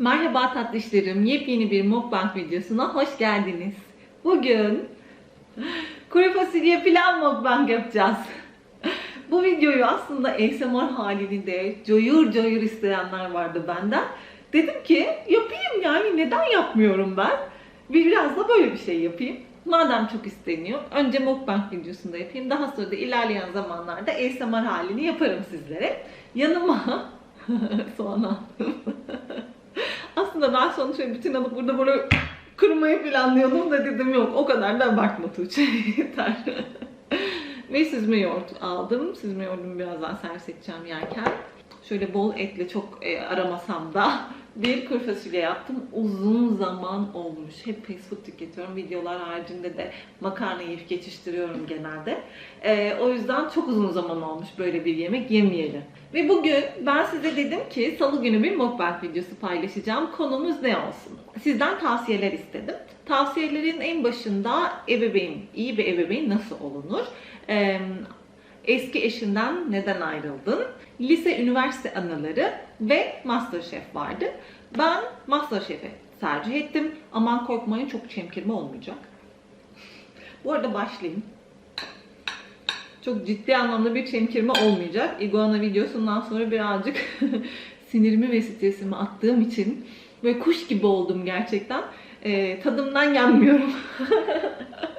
Merhaba tatlışlarım. Yepyeni bir mukbang videosuna hoş geldiniz. Bugün kuru fasulye pilav mukbang yapacağız. Bu videoyu aslında ASMR halinde coyur coyur isteyenler vardı benden. Dedim ki yapayım yani neden yapmıyorum ben? Biraz da böyle bir şey yapayım. Madem çok isteniyor, önce mukbang videosunda yapayım. Daha sonra da ilerleyen zamanlarda ASMR halini yaparım sizlere. Yanıma soğan aldım. Aslında ben şöyle bütün alıp burada böyle kırmayı planlıyordum da dedim yok o kadar da abartma Tuğçe yeter. Ve süzme yoğurt aldım. Süzme yoğurdumu birazdan servis edeceğim yerken. Şöyle bol etle çok e, aramasam da bir kuru fasulye yaptım. Uzun zaman olmuş. Hep fast food tüketiyorum. Videolar haricinde de makarna yiyip geçiştiriyorum genelde. E, o yüzden çok uzun zaman olmuş böyle bir yemek yemeyelim. Ve bugün ben size dedim ki salı günü bir mukbang videosu paylaşacağım. Konumuz ne olsun? Sizden tavsiyeler istedim. Tavsiyelerin en başında ebeveyn, iyi bir ebeveyn nasıl olunur? Ee, eski eşinden neden ayrıldın? Lise, üniversite anıları ve Masterchef vardı. Ben Masterchef'i tercih ettim. Aman korkmayın çok çemkirme olmayacak. Bu arada başlayayım. Çok ciddi anlamda bir çemkirme olmayacak. Iguana videosundan sonra birazcık sinirimi ve stresimi attığım için böyle kuş gibi oldum gerçekten. Ee, tadımdan yenmiyorum.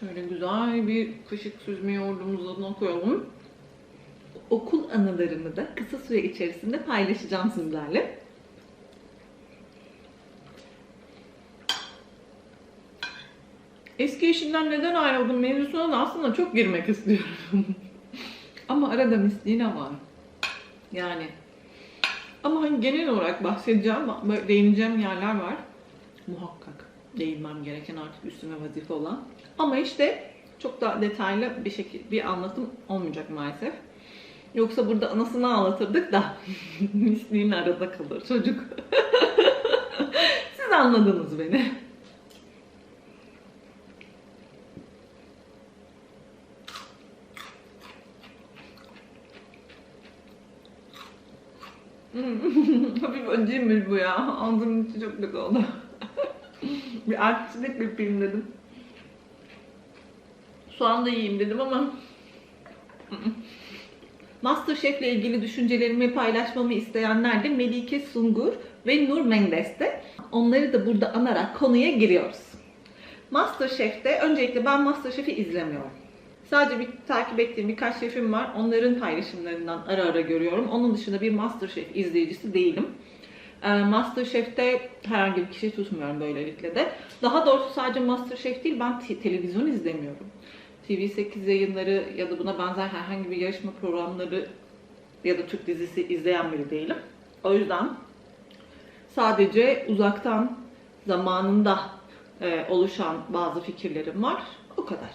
Şöyle güzel bir kaşık süzme yoğurdumuzu koyalım. Okul anılarımı da kısa süre içerisinde paylaşacağım sizlerle. Eski eşimden neden ayrıldım mevzusuna da aslında çok girmek istiyorum. Ama arada misliğine var. Yani. Ama hani genel olarak bahsedeceğim, değineceğim yerler var. Muhakkak değinmem gereken artık üstüme vazife olan. Ama işte çok daha detaylı bir şekilde bir anlatım olmayacak maalesef. Yoksa burada anasını ağlatırdık da misliğin arada kalır çocuk. Siz anladınız beni. Hmm. Hafif acıymış bu ya. Ağzımın içi çok kötü oldu. bir artistlik yapayım dedim. Soğan da yiyeyim dedim ama Masterchef ile ilgili düşüncelerimi paylaşmamı isteyenler de Melike Sungur ve Nur Mendes'te. Onları da burada anarak konuya giriyoruz. Masterchef'te öncelikle ben Masterchef'i izlemiyorum. Sadece bir takip ettiğim birkaç şefim var. Onların paylaşımlarından ara ara görüyorum. Onun dışında bir Masterchef izleyicisi değilim. Ee, Masterchef'te herhangi bir kişi tutmuyorum böylelikle de. Daha doğrusu sadece Masterchef değil ben te- televizyon izlemiyorum. TV8 yayınları ya da buna benzer herhangi bir yarışma programları ya da Türk dizisi izleyen biri değilim. O yüzden sadece uzaktan zamanında e, oluşan bazı fikirlerim var. O kadar.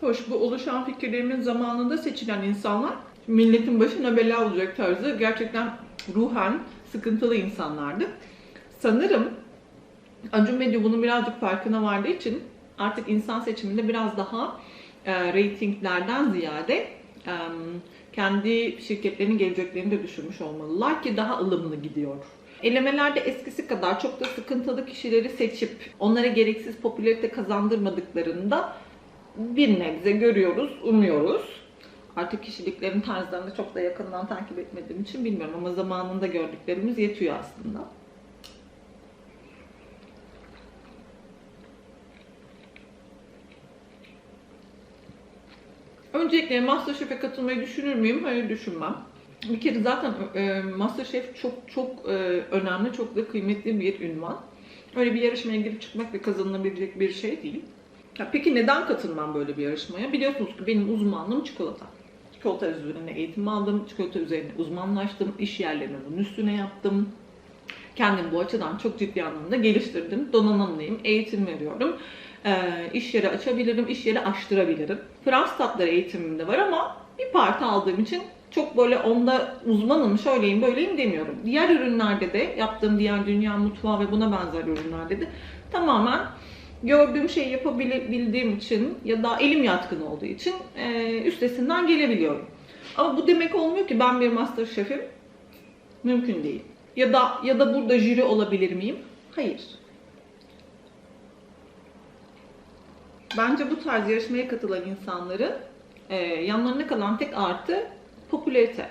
Hoş bu oluşan fikirlerimin zamanında seçilen insanlar milletin başına bela olacak tarzı gerçekten ruhen sıkıntılı insanlardı. Sanırım Acun Medya bunun birazcık farkına vardığı için artık insan seçiminde biraz daha e, reytinglerden ziyade e, kendi şirketlerinin geleceklerini de düşürmüş olmalılar ki daha ılımlı gidiyor. Elemelerde eskisi kadar çok da sıkıntılı kişileri seçip onlara gereksiz popülarite kazandırmadıklarında bir nebze görüyoruz, umuyoruz. Artık kişiliklerin tarzlarını çok da yakından takip etmediğim için bilmiyorum ama zamanında gördüklerimiz yetiyor aslında. Öncelikle Masterchef'e katılmayı düşünür müyüm? Hayır düşünmem. Bir kere zaten e, Masterchef çok çok e, önemli, çok da kıymetli bir ünvan. Öyle bir yarışmaya girip çıkmak ve kazanılabilecek bir şey değil. Peki neden katılmam böyle bir yarışmaya? Biliyorsunuz ki benim uzmanlığım çikolata. Çikolata üzerine eğitim aldım, çikolata üzerine uzmanlaştım, iş yerlerini bunun üstüne yaptım. Kendimi bu açıdan çok ciddi anlamda geliştirdim. Donanımlıyım, eğitim veriyorum. Ee, iş yeri açabilirim, iş yeri açtırabilirim. Frans tatları eğitimim de var ama bir parti aldığım için çok böyle onda uzmanım, şöyleyim, böyleyim demiyorum. Diğer ürünlerde de, yaptığım diğer dünya mutfağı ve buna benzer ürünlerde de tamamen gördüğüm şeyi yapabildiğim için ya da elim yatkın olduğu için e, üstesinden gelebiliyorum. Ama bu demek olmuyor ki ben bir master şefim. Mümkün değil. Ya da ya da burada jüri olabilir miyim? Hayır. Bence bu tarz yarışmaya katılan insanların e, yanlarına kalan tek artı popülarite.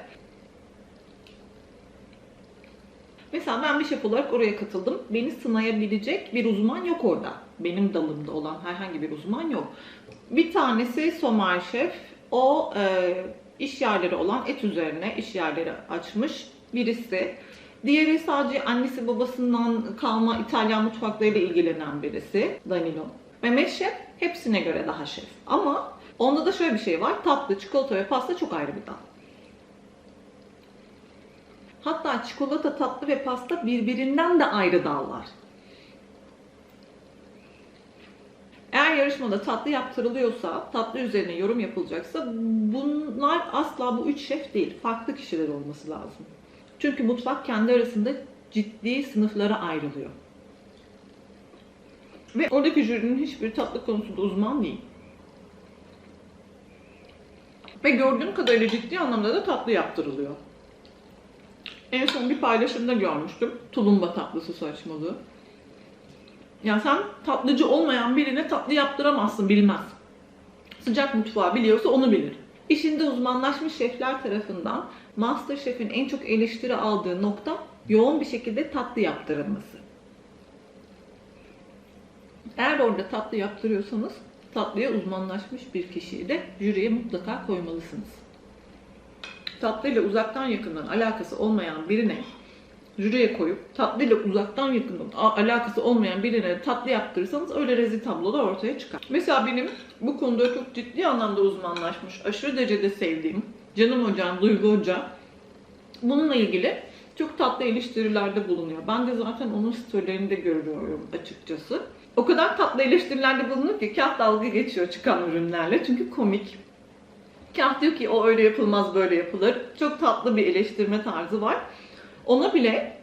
Mesela ben bir şef olarak oraya katıldım. Beni sınayabilecek bir uzman yok orada. Benim dalımda olan herhangi bir uzman yok. Bir tanesi Somer Şef. O e, iş yerleri olan et üzerine iş yerleri açmış birisi. Diğeri sadece annesi babasından kalma İtalyan mutfaklarıyla ilgilenen birisi. Danilo. Mehmet Şef hepsine göre daha şef. Ama onda da şöyle bir şey var. Tatlı, çikolata ve pasta çok ayrı bir dal. Hatta çikolata, tatlı ve pasta birbirinden de ayrı dallar. Eğer yarışmada tatlı yaptırılıyorsa, tatlı üzerine yorum yapılacaksa bunlar asla bu üç şef değil. Farklı kişiler olması lazım. Çünkü mutfak kendi arasında ciddi sınıflara ayrılıyor. Ve oradaki jürinin hiçbir tatlı konusunda uzman değil. Ve gördüğüm kadarıyla ciddi anlamda da tatlı yaptırılıyor. En son bir paylaşımda görmüştüm. Tulumba tatlısı saçmalığı. Ya sen tatlıcı olmayan birine tatlı yaptıramazsın bilmez. Sıcak mutfağı biliyorsa onu bilir. İşinde uzmanlaşmış şefler tarafından Masterchef'in en çok eleştiri aldığı nokta yoğun bir şekilde tatlı yaptırılması. Eğer orada tatlı yaptırıyorsanız tatlıya uzmanlaşmış bir kişiyi de jüriye mutlaka koymalısınız. Tatlıyla uzaktan yakından alakası olmayan birine jüriye koyup tatlıyla uzaktan yakından alakası olmayan birine tatlı yaptırırsanız öyle rezil tablolar ortaya çıkar. Mesela benim bu konuda çok ciddi anlamda uzmanlaşmış, aşırı derecede sevdiğim canım hocam Duygu Hoca bununla ilgili çok tatlı eleştirilerde bulunuyor. Ben de zaten onun storylerinde görüyorum açıkçası. O kadar tatlı eleştirilerde bulunuyor ki kağıt dalga geçiyor çıkan ürünlerle. Çünkü komik. Kağıt diyor ki o öyle yapılmaz böyle yapılır. Çok tatlı bir eleştirme tarzı var. Ona bile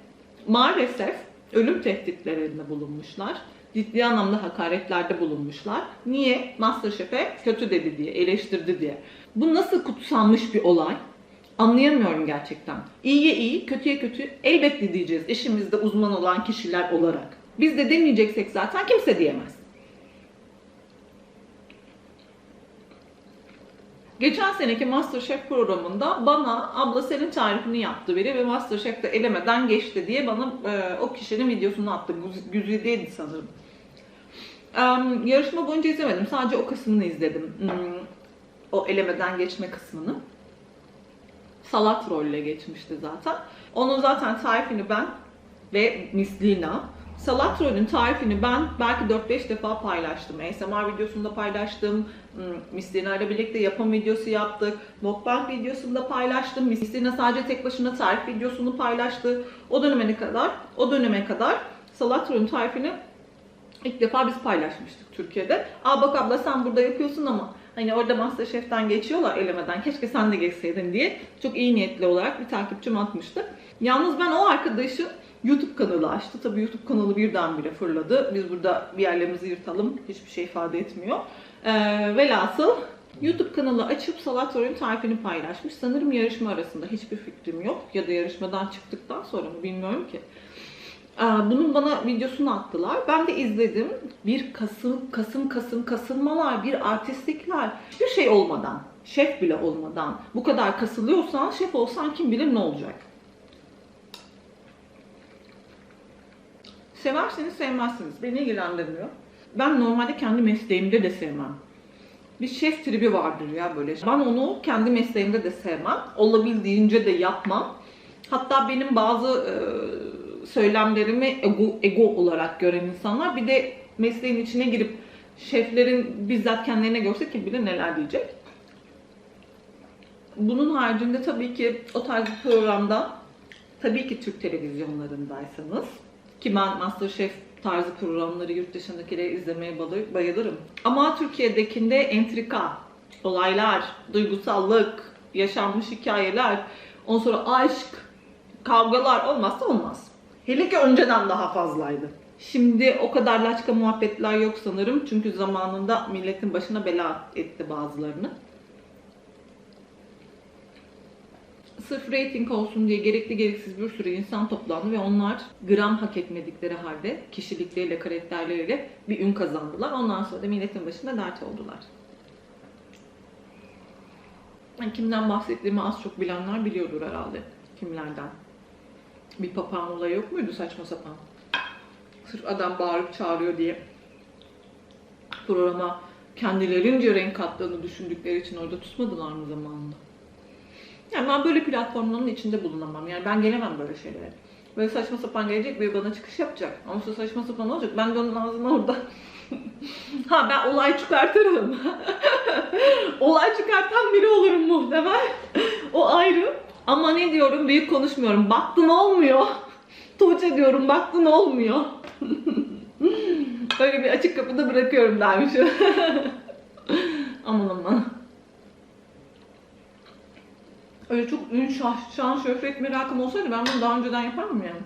maalesef ölüm tehditlerinde bulunmuşlar. Ciddi anlamda hakaretlerde bulunmuşlar. Niye? Masterchef'e kötü dedi diye, eleştirdi diye. Bu nasıl kutsanmış bir olay? Anlayamıyorum gerçekten. İyiye iyi, kötüye kötü elbette diyeceğiz işimizde uzman olan kişiler olarak. Biz de demeyeceksek zaten kimse diyemez. Geçen seneki Masterchef programında bana abla senin tarifini yaptı biri ve Masterchef'te elemeden geçti diye bana e, o kişinin videosunu attı. Güz- Güzide'ydi sanırım. Em, yarışma boyunca izlemedim. Sadece o kısmını izledim. Hmm, o elemeden geçme kısmını. Salat rolle geçmişti zaten. Onun zaten tarifini ben ve Miss Lina Salat rolün tarifini ben belki 4-5 defa paylaştım. ASMR videosunda paylaştım. Hmm, Miss Lina ile birlikte yapım videosu yaptık. Mukbang videosunda paylaştım. Miss Lina sadece tek başına tarif videosunu paylaştı. O döneme kadar, o döneme kadar salat rolün tarifini ilk defa biz paylaşmıştık Türkiye'de. Aa bak abla sen burada yapıyorsun ama hani orada Masterchef'ten geçiyorlar elemeden. Keşke sen de geçseydin diye çok iyi niyetli olarak bir takipçim atmıştı. Yalnız ben o arkadaşın YouTube kanalı açtı. Tabii YouTube kanalı birdenbire fırladı. Biz burada bir yerlerimizi yırtalım. Hiçbir şey ifade etmiyor. Ee, velhasıl YouTube kanalı açıp salat rolün tarifini paylaşmış. Sanırım yarışma arasında hiçbir fikrim yok. Ya da yarışmadan çıktıktan sonra mı bilmiyorum ki. Ee, Bunun bana videosunu attılar. Ben de izledim. Bir kasım, kasım, kasım, kasılmalar, bir artistlikler. Bir şey olmadan, şef bile olmadan bu kadar kasılıyorsan, şef olsan kim bilir ne olacak. Severseniz sevmezsiniz. Beni ilgilendirmiyor. Ben normalde kendi mesleğimde de sevmem. Bir şef tribi vardır ya böyle. Ben onu kendi mesleğimde de sevmem. Olabildiğince de yapmam. Hatta benim bazı e, söylemlerimi ego, ego olarak gören insanlar bir de mesleğin içine girip şeflerin bizzat kendilerine görse kim bilir neler diyecek. Bunun haricinde tabii ki o tarz bir programda tabii ki Türk televizyonlarındaysanız ki ben Masterchef tarzı programları yurt dışındakileri izlemeye bayı- bayılırım. Ama Türkiye'dekinde entrika, olaylar, duygusallık, yaşanmış hikayeler, ondan sonra aşk, kavgalar olmazsa olmaz. Hele ki önceden daha fazlaydı. Şimdi o kadar laçka muhabbetler yok sanırım. Çünkü zamanında milletin başına bela etti bazılarını. Sırf rating olsun diye gerekli gereksiz bir sürü insan toplandı ve onlar gram hak etmedikleri halde kişilikleriyle, karakterleriyle bir ün kazandılar. Ondan sonra da milletin başına dert oldular. Kimden bahsettiğimi az çok bilenler biliyordur herhalde. Kimlerden. Bir papağan olayı yok muydu saçma sapan? Sırf adam bağırıp çağırıyor diye programa kendilerince renk kattığını düşündükleri için orada tutmadılar mı zamanında? Yani ben böyle platformların içinde bulunamam. Yani ben gelemem böyle şeylere. Böyle saçma sapan gelecek biri bana çıkış yapacak. Ama şu saçma sapan olacak. Ben de onun ağzına orada. ha ben olay çıkartırım. olay çıkartan biri olurum muhtemel. o ayrı. Ama ne diyorum büyük konuşmuyorum. Baktın olmuyor. Tuğçe diyorum baktın olmuyor. Öyle bir açık kapıda bırakıyorum dermişim. aman aman. Öyle çok ün, şah, şan, şöhret merakım olsaydı ben bunu daha önceden yaparım yani.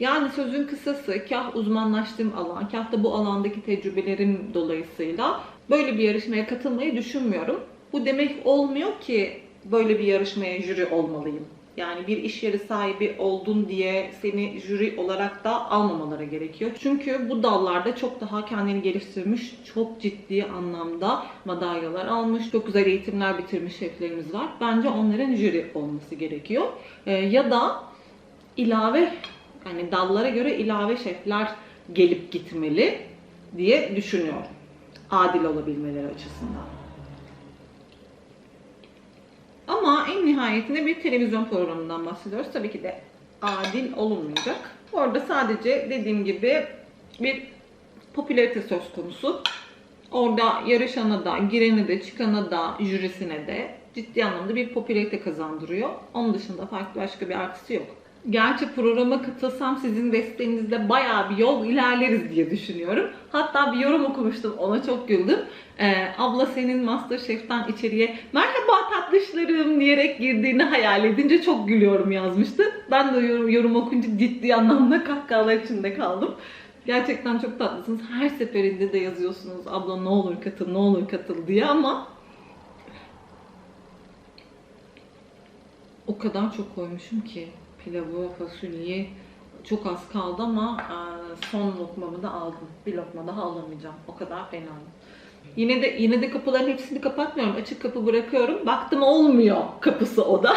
Yani sözün kısası kah uzmanlaştığım alan, kah da bu alandaki tecrübelerim dolayısıyla böyle bir yarışmaya katılmayı düşünmüyorum. Bu demek olmuyor ki böyle bir yarışmaya jüri olmalıyım. Yani bir iş yeri sahibi oldun diye seni jüri olarak da almamaları gerekiyor. Çünkü bu dallarda çok daha kendini geliştirmiş, çok ciddi anlamda madalyalar almış, çok güzel eğitimler bitirmiş şeflerimiz var. Bence onların jüri olması gerekiyor. Ee, ya da ilave, yani dallara göre ilave şefler gelip gitmeli diye düşünüyorum. Adil olabilmeleri açısından. Ama en nihayetinde bir televizyon programından bahsediyoruz. Tabii ki de adil olunmayacak. Orada sadece dediğim gibi bir popülarite söz konusu. Orada yarışana da, girene de, çıkana da, jürisine de ciddi anlamda bir popülarite kazandırıyor. Onun dışında farklı başka bir artısı yok. Gerçi programa katılsam sizin desteğinizle bayağı bir yol ilerleriz diye düşünüyorum. Hatta bir yorum okumuştum, ona çok güldüm. Ee, abla senin Masterchef'ten içeriye merhaba tatlışlarım diyerek girdiğini hayal edince çok gülüyorum yazmıştı. Ben de yorum, yorum okunca ciddi anlamda kahkahalar içinde kaldım. Gerçekten çok tatlısınız. Her seferinde de yazıyorsunuz abla ne olur katıl, ne olur katıl diye ama o kadar çok koymuşum ki pilavı, fasulyeyi çok az kaldı ama e, son lokmamı da aldım. Bir lokma daha alamayacağım. O kadar fena. Yine de yine de kapıların hepsini kapatmıyorum. Açık kapı bırakıyorum. Baktım olmuyor kapısı o da.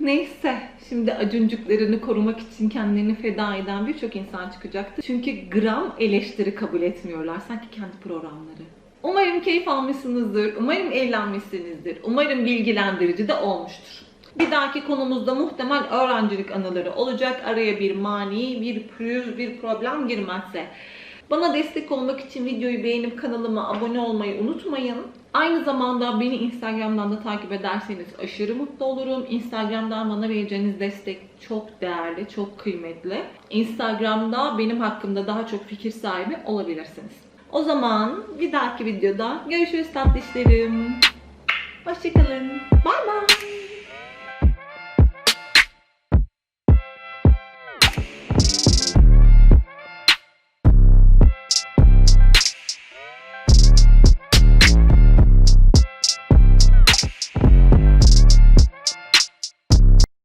Neyse, şimdi acuncuklarını korumak için kendilerini feda eden birçok insan çıkacaktı. Çünkü gram eleştiri kabul etmiyorlar. Sanki kendi programları. Umarım keyif almışsınızdır. Umarım eğlenmişsinizdir. Umarım bilgilendirici de olmuştur. Bir dahaki konumuzda muhtemel öğrencilik anıları olacak. Araya bir mani, bir pürüz, bir problem girmezse. Bana destek olmak için videoyu beğenip kanalıma abone olmayı unutmayın. Aynı zamanda beni Instagram'dan da takip ederseniz aşırı mutlu olurum. Instagram'dan bana vereceğiniz destek çok değerli, çok kıymetli. Instagram'da benim hakkımda daha çok fikir sahibi olabilirsiniz. O zaman bir dahaki videoda görüşürüz tatlışlarım. Hoşçakalın. Bye bye.